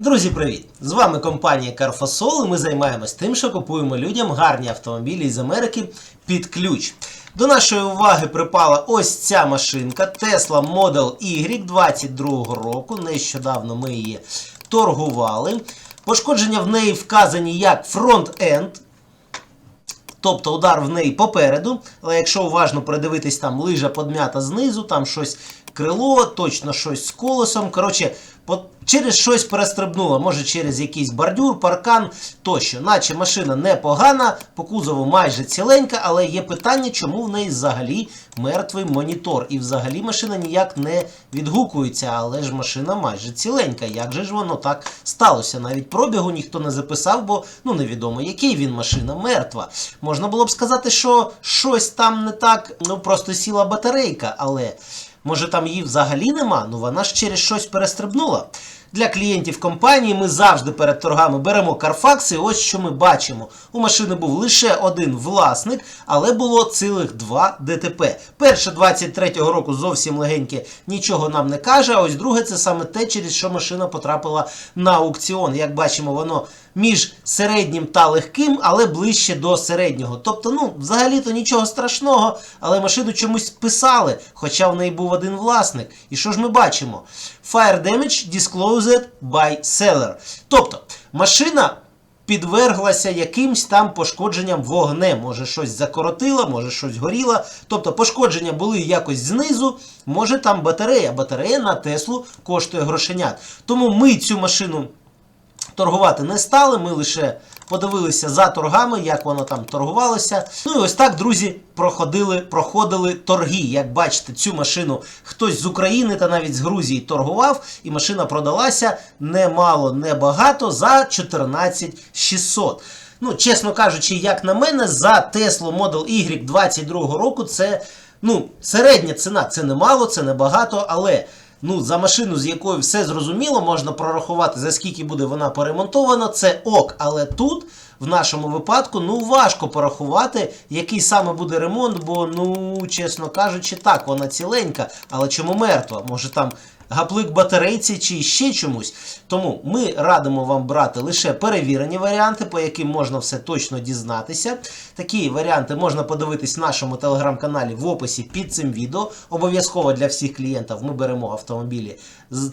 Друзі, привіт! З вами компанія Carfosol і ми займаємось тим, що купуємо людям гарні автомобілі з Америки під ключ. До нашої уваги припала ось ця машинка Tesla Model Y 22 року. Нещодавно ми її торгували. Пошкодження в неї вказані як фронт-енд, Тобто удар в неї попереду, але якщо уважно придивитись, там лижа подмята знизу, там щось крило, точно щось з колесом. Коротше, через щось перестрибнула, може через якийсь бордюр, паркан тощо. Наче машина непогана, по кузову майже ціленька, але є питання, чому в неї взагалі мертвий монітор. І взагалі машина ніяк не відгукується, але ж машина майже ціленька. Як же ж воно так сталося? Навіть пробігу ніхто не записав, бо ну невідомо, який він машина мертва. Можна було б сказати, що щось там не так, ну просто сіла батарейка, але. Може там її взагалі нема? Ну вона ж через щось перестрибнула. Для клієнтів компанії ми завжди перед торгами беремо Carfax, і ось що ми бачимо. У машини був лише один власник, але було цілих два ДТП. Перше 23-го року зовсім легеньке нічого нам не каже. А ось друге це саме те, через що машина потрапила на аукціон. Як бачимо, воно між середнім та легким, але ближче до середнього. Тобто, ну, взагалі-то нічого страшного, але машину чомусь писали, хоча в неї був один власник. І що ж ми бачимо? Fire damage disclosed by seller. Тобто, машина підверглася якимсь там пошкодженням вогнем. Може щось закоротило, може щось горіло. Тобто пошкодження були якось знизу, може там батарея. Батарея на Теслу коштує грошенят. Тому ми цю машину торгувати не стали. Ми лише подивилися за торгами, як воно там торгувалося. Ну і ось так, друзі, проходили, проходили торги. Як бачите, цю машину хтось з України та навіть з Грузії торгував, і машина продалася немало, небагато за 14 600. Ну, чесно кажучи, як на мене, за Tesla Model Y 22 року це ну, середня ціна. Це не мало, це не багато, але ну, за машину, з якою все зрозуміло, можна прорахувати, за скільки буде вона поремонтована, це ок. Але тут, в нашому випадку, ну важко порахувати, який саме буде ремонт, бо, ну, чесно кажучи, так, вона ціленька, але чому мертва? Може там гаплик батарейці чи ще чомусь. Тому ми радимо вам брати лише перевірені варіанти, по яким можна все точно дізнатися. Такі варіанти можна подивитись в нашому телеграм-каналі в описі під цим відео. Обов'язково для всіх клієнтів ми беремо автомобілі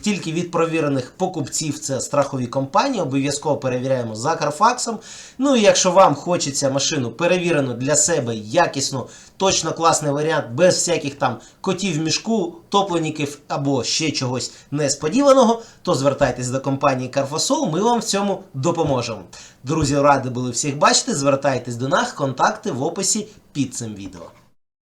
тільки від провірених покупців, це страхові компанії. Обов'язково перевіряємо за Карфаксом. Ну і якщо вам хочеться машину перевірену для себе, якісну, точно класний варіант, без всяких там котів в мішку, топленіків або ще чогось несподіваного, то звертайтесь до компанії Carfosol, ми вам в цьому допоможемо. Друзі, ради були всіх бачити. Звертайтесь до нас, контакти в описі під цим відео.